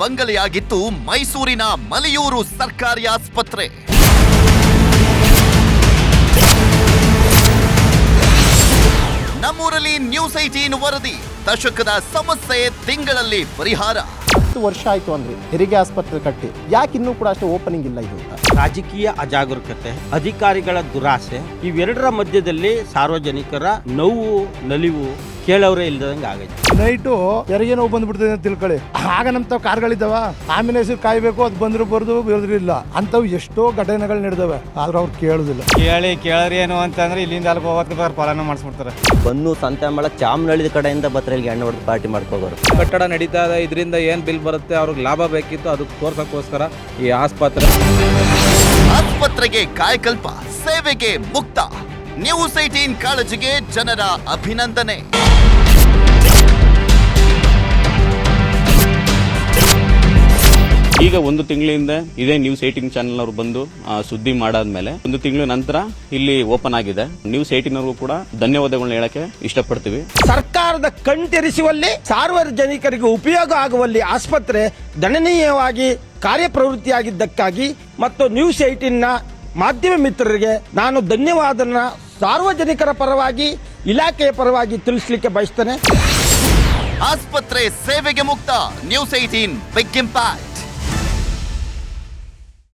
ಬಂಗಲೆಯಾಗಿತ್ತು ಮೈಸೂರಿನ ಮಲಿಯೂರು ಸರ್ಕಾರಿ ಆಸ್ಪತ್ರೆ. ನಮ್ಮೂರಲ್ಲಿ ನ್ಯೂಸ್ ಐಟೀನ್ ವರದಿ ದಶಕದ ಸಮಸ್ಯೆ ತಿಂಗಳಲ್ಲಿ ಪರಿಹಾರ. ಹತ್ತು ವರ್ಷ ಆಯ್ತು ಅಂದ್ರೆ ಹೆರಿಗೆ ಆಸ್ಪತ್ರೆ ಕಟ್ಟಿ ಯಾಕೆ ಇನ್ನೂ ಕೂಡ ಅಷ್ಟು ಓಪನಿಂಗ್ ಇಲ್ಲ ಇದು? ರಾಜಕೀಯ ಅಜಾಗರೂಕತೆ ಅಧಿಕಾರಿಗಳ ದುರಾಸೆ ಇವೆರಡರ ಮಧ್ಯದಲ್ಲಿ ಸಾರ್ವಜನಿಕರ ನೋವು ನಲಿವು ಕೇಳೋರೇ ಇಲ್ದಂಗೆ ಆಗೈತೆ. ನೈಟು ಯಾರಿಗೆ ನೋವು ಬಂದ್ಬಿಡ್ತದೆ ಅಂತ ತಿಳ್ಕೊಳ್ಳಿ. ಆಗ ನಮ್ತಾವ್ ಕಾರ್ಗಳಿದ್ದಾವ ಆಂಬಿನೆನ್ಸ್ ಕಾಯ್ಬೇಕು ಅದು ಬಂದ್ರು ಬರ್ದು ಬರೋದ್ರು ಇಲ್ಲ. ಅಂಥವು ಎಷ್ಟೋ ಘಟನೆಗಳು ನಡೆದವೆ. ಆದ್ರೆ ಅವ್ರು ಕೇಳುದಿಲ್ಲ. ಕೇಳಿ ಕೇಳೋರು ಏನು ಅಂತಂದ್ರೆ ಇಲ್ಲಿಂದ ಅಲ್ಲಿ ಹೋಗೋದಕ್ಕೆ ಬೇರೆ ಪಾಲನೆ ಮಾಡಿಸ್ಬಿಡ್ತಾರೆ. ಬನ್ನು ಸಂತೆ ಮಾಡಕ್ ಚಾಮನಹಳ್ಳಿ ಕಡೆಯಿಂದ ಬತ್ರ ಇಲ್ಲಿ ಎಣ್ಣೆ ಹೊಡೆದು ಪಾರ್ಟಿ ಮಾಡ್ಕೋಗೋರು. ಕಟ್ಟಡ ನಡೀತಾ ಇದೆ ಇದರಿಂದ ಏನು ಬಿಲ್ ಬರುತ್ತೆ ಅವ್ರಿಗೆ ಲಾಭ ಬೇಕಿತ್ತು ಅದಕ್ಕೆ ತೋರ್ಸಕ್ಕೋಸ್ಕರ ಈ ಆಸ್ಪತ್ರೆ. ಆಸ್ಪತ್ರೆಗೆ ಕಾಯಕಲ್ಪ ಸೇವೆಗೆ ಮುಕ್ತ. ನ್ಯೂಸ್ ಏಟೀನ್ ಕಾಳಜಿಗೆ ಜನರ ಅಭಿನಂದನೆ. ಈಗ ಒಂದು ತಿಂಗಳಿಂದ ಇದೇ ನ್ಯೂಸ್ ಏಟಿನ್ ಚಾನೆಲ್ ಅವರು ಬಂದು ಸುದ್ದಿ ಮಾಡಾದ್ಮೇಲೆ ಒಂದು ತಿಂಗಳ ನಂತರ ಇಲ್ಲಿ ಓಪನ್ ಆಗಿದೆ. ನ್ಯೂಸ್ ಏಟಿನ್ ಅವ್ರಿಗೂ ಕೂಡ ಧನ್ಯವಾದಗಳನ್ನ ಹೇಳಕ್ಕೆ ಇಷ್ಟಪಡ್ತೀವಿ. ಸರ್ಕಾರದ ಕಣ್ತೆರಿಸುವಲ್ಲಿ ಸಾರ್ವಜನಿಕರಿಗೆ ಉಪಯೋಗ ಆಗುವಲ್ಲಿ ಆಸ್ಪತ್ರೆ ಗಣನೀಯವಾಗಿ ಕಾರ್ಯಪ್ರವೃತ್ತಿಯಾಗಿದ್ದಕ್ಕಾಗಿ ಮತ್ತು ನ್ಯೂಸ್ ಏಟಿನ್ನ ಮಾಧ್ಯಮ ಮಿತ್ರರಿಗೆ ನಾನು ಧನ್ಯವಾದನ ಸಾರ್ವಜನಿಕರ ಪರವಾಗಿ ಇಲಾಖೆಯ ಪರವಾಗಿ ತಿಳಿಸ್ಲಿಕ್ಕೆ ಬಯಸ್ತೇನೆ. ಆಸ್ಪತ್ರೆ ಸೇವೆಗೆ ಮುಕ್ತ ನ್ಯೂಸ್ ಏಟೀನ್ ಬಿಗ್ ಇಂಪ್ಯಾಕ್ಟ್.